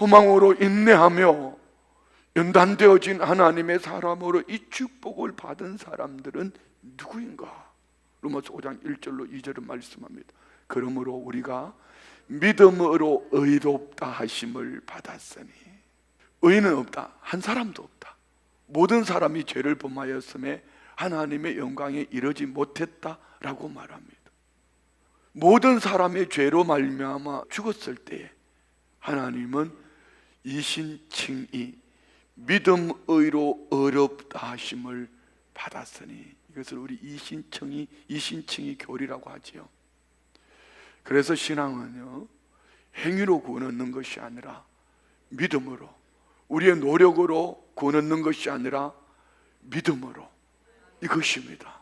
소망으로 인내하며 연단되어진 하나님의 사람으로 이 축복을 받은 사람들은 누구인가? 로마서 5장 1절로 2절은 말씀합니다. 그러므로 우리가 믿음으로 의롭다 하심을 받았으니 의는 없다. 한 사람도 없다. 모든 사람이 죄를 범하였음에 하나님의 영광에 이르지 못했다라고 말합니다. 모든 사람의 죄로 말미암아 죽었을 때에 하나님은 이신칭이 믿음의로 어렵다 하심을 받았으니 이것을 우리 이신청이 이신칭이 교리라고 하지요. 그래서 신앙은요 행위로 구원 얻는 것이 아니라 믿음으로 우리의 노력으로 구원 얻는 것이 아니라 믿음으로 이것입니다.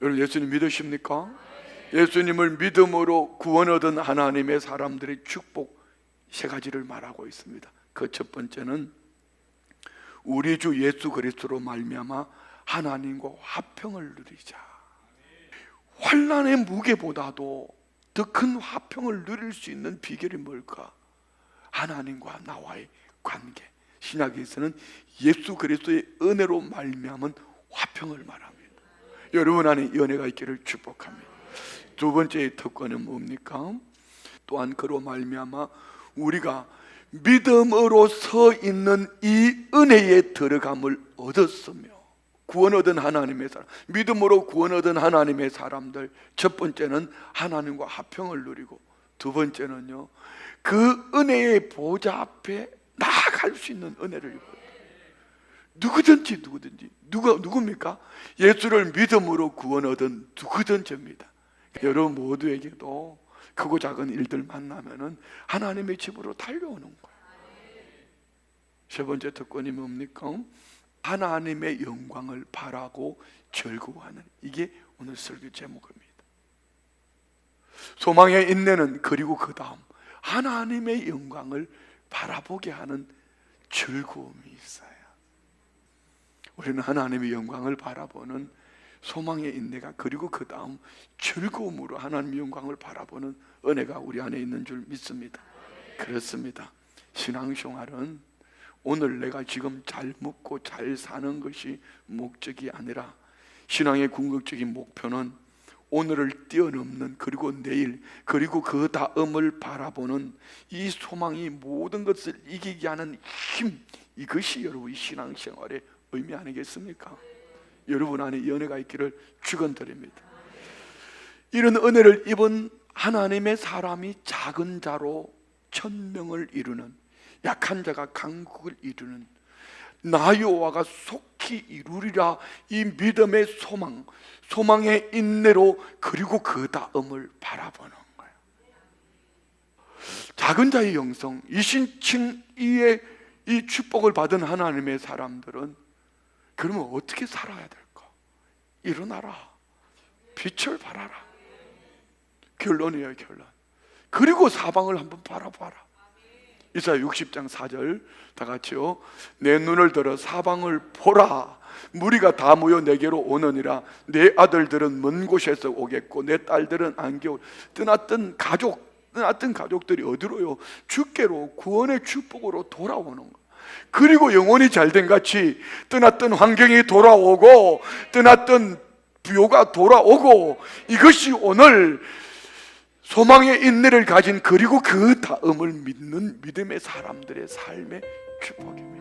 여러분 예수님 믿으십니까? 예수님을 믿음으로 구원 얻은 하나님의 사람들의 축복 세 가지를 말하고 있습니다. 그 첫 번째는 우리 주 예수 그리스도로 말미암아 하나님과 화평을 누리자. 환란의 무게보다도 더 큰 화평을 누릴 수 있는 비결이 뭘까? 하나님과 나와의 관계. 신약에서는 예수 그리스도의 은혜로 말미암은 화평을 말합니다. 여러분 안에 이 은혜가 있기를 축복합니다. 두 번째의 특권은 뭡니까? 또한 그로 말미암아 우리가 믿음으로 서 있는 이 은혜에 들어감을 얻었으며 구원 얻은 하나님의 사람, 믿음으로 구원 얻은 하나님의 사람들 첫 번째는 하나님과 화평을 누리고 두 번째는요 그 은혜의 보좌 앞에 나아갈 수 있는 은혜를 입었다. 누구든지 누구든지 누가 누굽니까? 예수를 믿음으로 구원 얻은 누구든지입니다. 여러분 모두에게도 크고 작은 일들 만나면은 하나님의 집으로 달려오는 거예요. 세 번째 특권이 뭡니까? 하나님의 영광을 바라고 즐거워하는 이게 오늘 설교 제목입니다. 소망의 인내는 그리고 그 다음 하나님의 영광을 바라보게 하는 즐거움이 있어요. 우리는 하나님의 영광을 바라보는 소망의 인내가 그리고 그 다음 즐거움으로 하나님의 영광을 바라보는 은혜가 우리 안에 있는 줄 믿습니다. 그렇습니다. 신앙생활은 오늘 내가 지금 잘 먹고 잘 사는 것이 목적이 아니라 신앙의 궁극적인 목표는 오늘을 뛰어넘는 그리고 내일 그리고 그 다음을 바라보는 이 소망이 모든 것을 이기게 하는 힘 이것이 여러분의 신앙생활의 의미 아니겠습니까? 여러분 안에 이 은혜가 있기를 축원드립니다. 이런 은혜를 입은 하나님의 사람이 작은 자로 천명을 이루는 약한 자가 강국을 이루는 나요와가 속히 이루리라 이 믿음의 소망, 소망의 인내로 그리고 그 다음을 바라보는 거예요. 작은 자의 영성, 이신칭 이의 이 축복을 받은 하나님의 사람들은 그러면 어떻게 살아야 될까? 일어나라. 빛을 발하라. 결론이에요, 결론. 그리고 사방을 한번 바라봐라. 이사야 60장 4절 다 같이요. 내 눈을 들어 사방을 보라. 무리가 다 모여 내게로 오느니라. 내 아들들은 먼 곳에서 오겠고 내 딸들은 안겨올. 떠났던 가족, 떠났던 가족들이 어디로요? 주께로 구원의 축복으로 돌아오는 거. 그리고 영혼이 잘된 같이 떠났던 환경이 돌아오고 떠났던 부요가 돌아오고 이것이 오늘 소망의 인내를 가진 그리고 그 다음을 믿는 믿음의 사람들의 삶의 축복입니다.